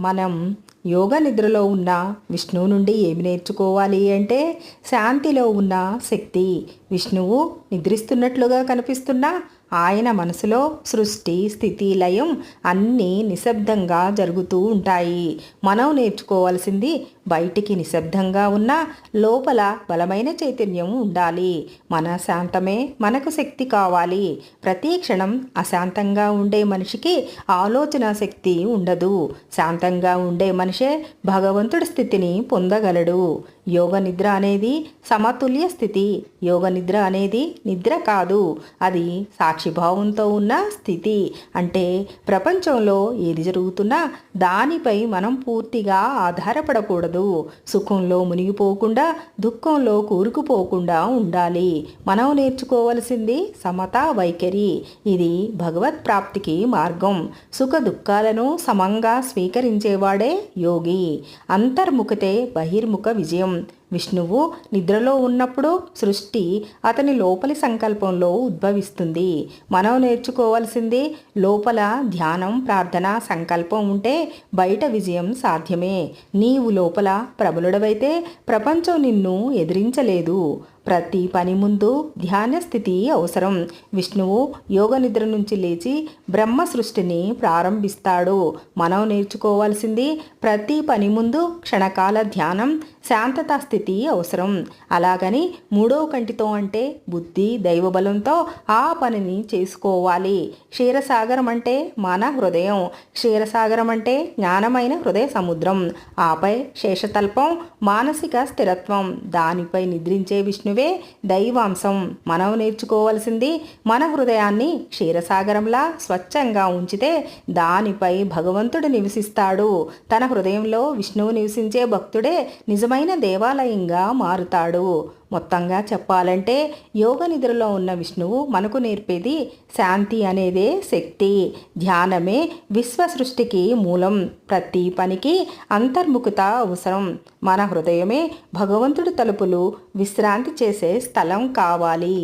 మనం యోగ నిద్రలో ఉన్న విష్ణువు నుండి ఏమి నేర్చుకోవాలి అంటే శాంతిలో ఉన్న శక్తి విష్ణువు నిద్రిస్తున్నట్లుగా కనిపిస్తున్నా ఆయన మనసులో సృష్టి స్థితి లయం అన్నీ నిశ్శబ్దంగా జరుగుతూ ఉంటాయి. మనం నేర్చుకోవాల్సింది బయటికి నిశ్శబ్దంగా ఉన్న లోపల బలమైన చైతన్యం ఉండాలి. మన శాంతమే మనకు శక్తి కావాలి. ప్రతి క్షణం అశాంతంగా ఉండే మనిషికి ఆలోచన శక్తి ఉండదు. శాంతంగా ఉండే మనిషే భగవంతుడి స్థితిని పొందగలడు. యోగ నిద్ర అనేది సమతుల్య స్థితి. యోగ నిద్ర అనేది నిద్ర కాదు. అది సాక్షిభావంతో ఉన్న స్థితి. అంటే ప్రపంచంలో ఏది జరుగుతున్నా దానిపై మనం పూర్తిగా ఆధారపడకూడదు. సుఖంలో మునిగిపోకుండా దుఃఖంలో కూరుకుపోకుండా ఉండాలి. మనం నేర్చుకోవలసింది సమతా వైఖరి. ఇది భగవత్ ప్రాప్తికి మార్గం. సుఖ దుఃఖాలను సమంగా స్వీకరించేవాడే యోగి. అంతర్ముఖతే బహిర్ముఖ విజయం. ähm, విష్ణువు నిద్రలో ఉన్నప్పుడు సృష్టి అతని లోపలి సంకల్పంలో ఉద్భవిస్తుంది. మనం నేర్చుకోవాల్సింది లోపల ధ్యానం ప్రార్థన సంకల్పం ఉంటే బయట విజయం సాధ్యమే. నీవు లోపల ప్రబలుడవైతే ప్రపంచం నిన్ను ఎదిరించలేదు. ప్రతి పని ముందు ధ్యాన స్థితి అవసరం. విష్ణువు యోగ నిద్ర నుంచి లేచి బ్రహ్మ సృష్టిని ప్రారంభిస్తాడు. మనం నేర్చుకోవాల్సింది ప్రతి పని ముందు క్షణకాల ధ్యానం శాంతతా స్థితి అవసరం. అలాగని మూడో కంటితో అంటే బుద్ధి దైవబలంతో ఆ పనిని చేసుకోవాలి. క్షీరసాగరం అంటే మన హృదయం. క్షీరసాగరం అంటే జ్ఞానమైన హృదయ సముద్రం. ఆపై శేషతల్పం మానసిక స్థిరత్వం. దానిపై నిద్రించే విష్ణువే దైవాంశం. మనం నేర్చుకోవలసింది మన హృదయాన్ని క్షీరసాగరంలా స్వచ్ఛంగా ఉంచితే దానిపై భగవంతుడు నివసిస్తాడు. తన హృదయంలో విష్ణువు నివసించే భక్తుడే నిజమైన దేవాలయంగా మారుతాడు. మొత్తంగా చెప్పాలంటే యోగ నిద్రలో ఉన్న విష్ణువు మనకు నేర్పేది శాంతి అనేదే శక్తి. ధ్యానమే విశ్వ సృష్టికి మూలం. ప్రతి పనికి అంతర్ముఖత అవసరం. మన హృదయమే భగవంతుడి తలుపులు విశ్రాంతి చేసే స్థలం కావాలి.